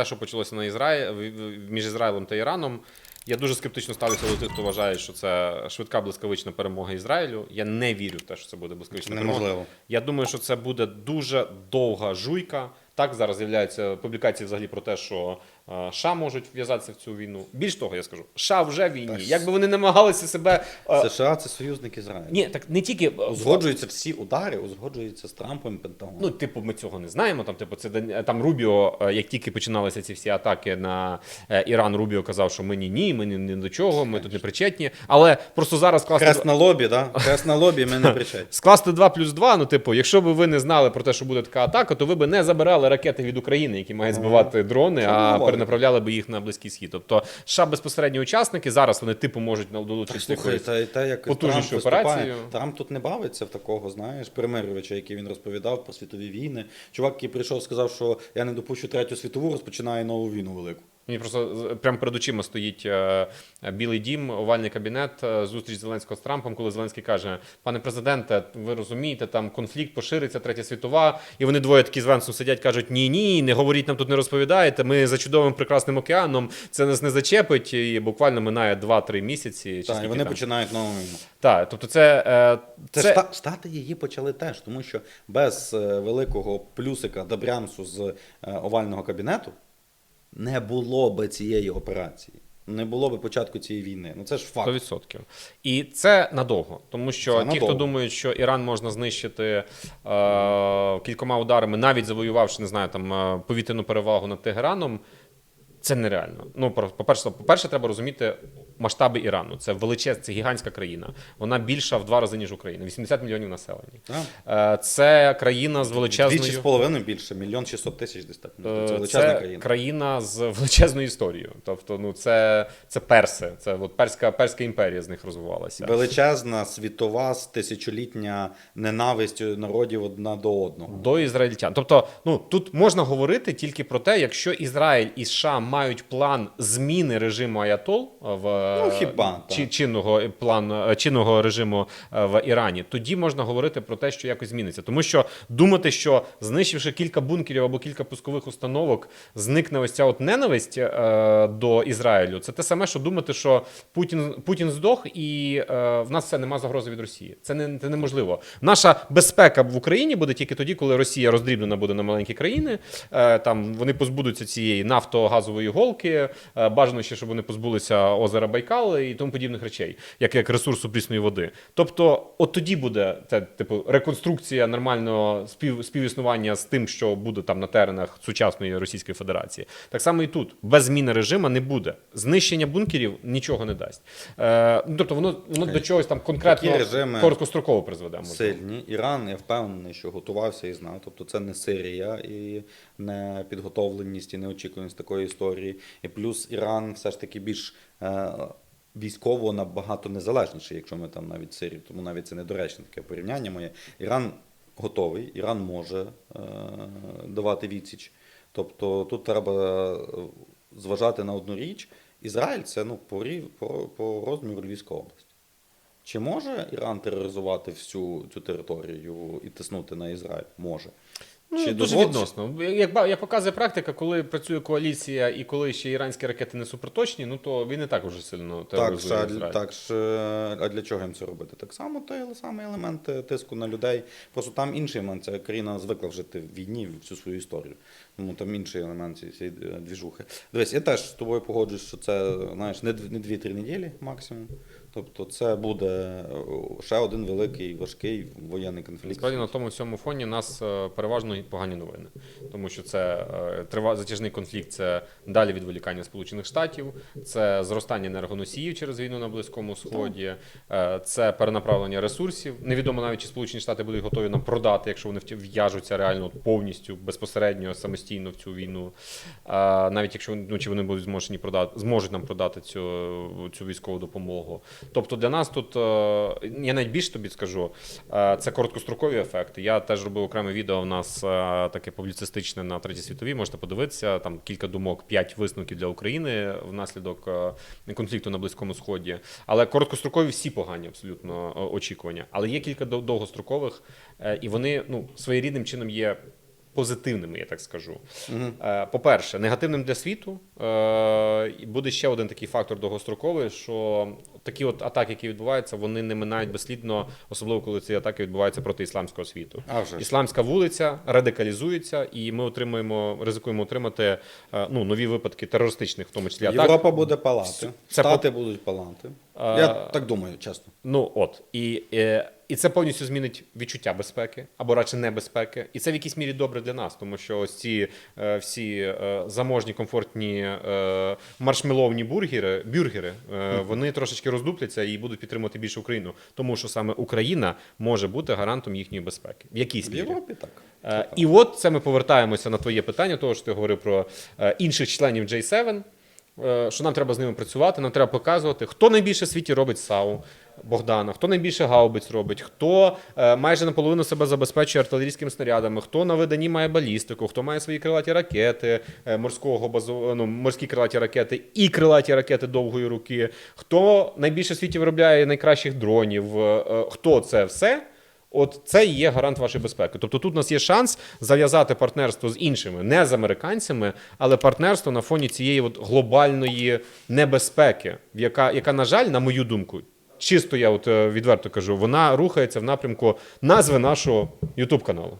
те, що почалося на Ізраї... між Ізраїлем та Іраном. Я дуже скептично ставлюся до тих, хто вважає, що це швидка блискавична перемога Ізраїлю. Я не вірю в те, що це буде блискавична перемога. Я думаю, що це буде дуже довга жуйка. Так зараз з'являються публікації взагалі про те, що США можуть в'язатися в цю війну. Більш того, я скажу, США вже в війні. Якби вони намагалися себе. е, США це союзник Ізраїлю. Ні, так не тільки е, Узгоджуються всі удари, узгоджуються з Трампом Пентагоном. Ну, типу, ми цього не знаємо. Там, типу, це там Рубіо, е, як тільки починалися ці всі атаки на е, Іран, Рубіо казав, що ми ні, ні, ми ні, ні до чого, ми тут не причетні. Але просто зараз класти. Хрест на лобі, да? Хрест на лобі, ми не причетні. Скласти 2 плюс 2, ну, типу, якщо б ви не знали про те, що буде така атака, то ви б не забирали ракети від України, які мають збивати дрони, а? Перенаправляли би їх на Близький Схід. Тобто, США безпосередні учасники, зараз вони, типу, можуть на- долучитися. та, та як потужнішу операцію. Трамп тут не бавиться в такого, знаєш, примирювача, який він розповідав про світові війни. Чувак, який прийшов, сказав, що я не допущу третю світову, розпочинає нову війну велику. Мені просто прямо перед очима стоїть е, е, білий дім, овальний кабінет, е, зустріч Зеленського з Трампом, коли Зеленський каже: пане президенте, ви розумієте, там конфлікт пошириться, третя світова. І вони двоє такі з Венсом сидять, кажуть: ні, ні, не говоріть нам тут, не розповідаєте. Ми за чудовим прекрасним океаном, це нас не зачепить. І буквально минає 2-3 місяці. Так, і вони там. починають нову війну. Так, тобто, це, е, Це, це... Штати її почали теж, тому що без великого плюсика Добрянсу з овального кабінету не було би цієї операції. Не було би початку цієї війни. Ну це ж факт. 100%. І це надовго, тому що Це ті, надовго. хто думають, що Іран можна знищити е, кількома ударами, навіть завоювавши, не знаю, там е, повітряну перевагу над Тегераном, це нереально. Ну, про- по-перше, по-перше, треба розуміти масштаби Ірану. Це величезна, це гігантська країна. Вона більша в два рази, ніж Україна. 80 мільйонів населення. Е, Це країна з величезною. Двічі з половиною більше, мільйон шістсот тисяч десь так. Е, Це величезна це країна. країна з величезною історією. Тобто, ну це, це перси. Це от перська, перська імперія з них розвивалася. Величезна, світова, з тисячолітня ненависть народів одна до одного. До ізраїльтян. Тобто, ну тут можна говорити тільки про те, якщо Ізраїль і США мають план зміни режиму Аятол в Ну, хіба, чи, чинного план е, чинного режиму е, в Ірані, тоді можна говорити про те, що якось зміниться. Тому що думати, що знищивши кілька бункерів або кілька пускових установок, зникне ось ця от ненависть е, до Ізраїлю. Це те саме, що думати, що Путін Путін здох і е, в нас все нема загрози від Росії. Це не це неможливо. Наша безпека в Україні буде тільки тоді, коли Росія роздрібнена буде на маленькі країни. Е, там вони позбудуться цієї нафтогазової голки. Е, бажано ще, щоб вони позбулися озера Байкал і тому подібних речей, як, як ресурсу прісної води. Тобто, от тоді буде це, типу, реконструкція нормального спів, співіснування з тим, що буде там на теренах сучасної Російської Федерації. Так само і тут без зміни режиму не буде. Знищення бункерів нічого не дасть. Е, ну, тобто воно, воно до чогось там конкретно режими короткостроково призведе. можливо. Сильні. Іран, я впевнений, що готувався і знав. Тобто це не Сирія і не підготовленість і неочікуваність такої історії. І плюс Іран все ж таки більш е, військово набагато незалежніший, якщо ми там навіть Сирію, тому навіть це недоречне таке порівняння моє. Іран готовий, Іран може е, давати відсіч. Тобто тут треба е, зважати на одну річ. Ізраїль це ну, по, по, по розміру Львівська область. Чи може Іран тероризувати всю цю територію і тиснути на Ізраїль? Може. Ну, Чи дуже відносно. Як, ба- як показує практика, коли працює коаліція і коли ще іранські ракети не суперточні, ну то він не так уже сильно Так, тероризує а, Ізраїль. так ж, а для чого їм це робити? Так само той самий елемент е, тиску на людей. Просто там інший елемент. Ця країна звикла вжити в війні всю свою історію. Тому там інший елемент цієї е, двіжухи. Дивись, я теж з тобою погоджуюсь, що це знаєш, не дві-три неділі максимум. Тобто це буде е, ще один великий важкий воєнний конфлікт. Насправді на тому всьому фоні нас е, переважно погані новини, тому що це е, трива затяжний конфлікт, це далі відволікання Сполучених Штатів, це зростання енергоносіїв через війну на Близькому Сході, це перенаправлення ресурсів. Невідомо навіть чи Сполучені Штати будуть готові нам продати, якщо вони в'яжуться реально повністю безпосередньо самостійно в цю війну. Навіть якщо ну, чи вони будуть змушені продати, зможуть нам продати цю, цю військову допомогу. Тобто для нас тут е, я навіть більше тобі скажу, е, це короткострокові ефекти. Я теж робив окреме відео. У нас е, таке публіцистичне на третій світовій. Можете подивитися. Там кілька думок, п'ять висновків для України внаслідок конфлікту на Близькому Сході. Але короткострокові всі погані абсолютно очікування. Але є кілька довгострокових, і вони ну своєрідним чином є позитивними, я так скажу. Е, По-перше, негативним для світу буде ще один такий фактор довгостроковий, що такі от атаки, які відбуваються, вони не минають безслідно, особливо коли ці атаки відбуваються проти ісламського світу. А вже. Ісламська вулиця радикалізується, і ми отримуємо, ризикуємо отримати е, ну, нові випадки терористичних, в тому числі атак. Європа буде палати, Це Штати будуть палати. Я так думаю, чесно. Ну от і, е, і це повністю змінить відчуття безпеки або радше небезпеки. І це в якійсь мірі добре для нас, тому що ось ці е, всі е, заможні, комфортні маршмеловні бургери, бюргери, вони трошечки роздупляться і будуть підтримувати більше Україну, тому що саме Україна може бути гарантом їхньої безпеки. В якійсь В мірі. Європі так. І от це ми повертаємося на твоє питання, того що ти говорив про інших членів J7, е, що нам треба з ними працювати, нам треба показувати, хто найбільше в світі робить САУ Богдана, хто найбільше гаубиць робить, хто е, майже наполовину себе забезпечує артилерійськими снарядами, хто на виданні має балістику, хто має свої крилаті ракети, е, морського базу, ну, морські крилаті ракети і крилаті ракети довгої руки, хто найбільше в світі виробляє найкращих дронів, е, е, хто це все. От це і є гарант вашої безпеки. Тобто тут у нас є шанс зав'язати партнерство з іншими, не з американцями, але партнерство на фоні цієї от глобальної небезпеки, яка, яка, на жаль, на мою думку, чисто я от е, відверто кажу, вона рухається в напрямку назви нашого Ютуб каналу.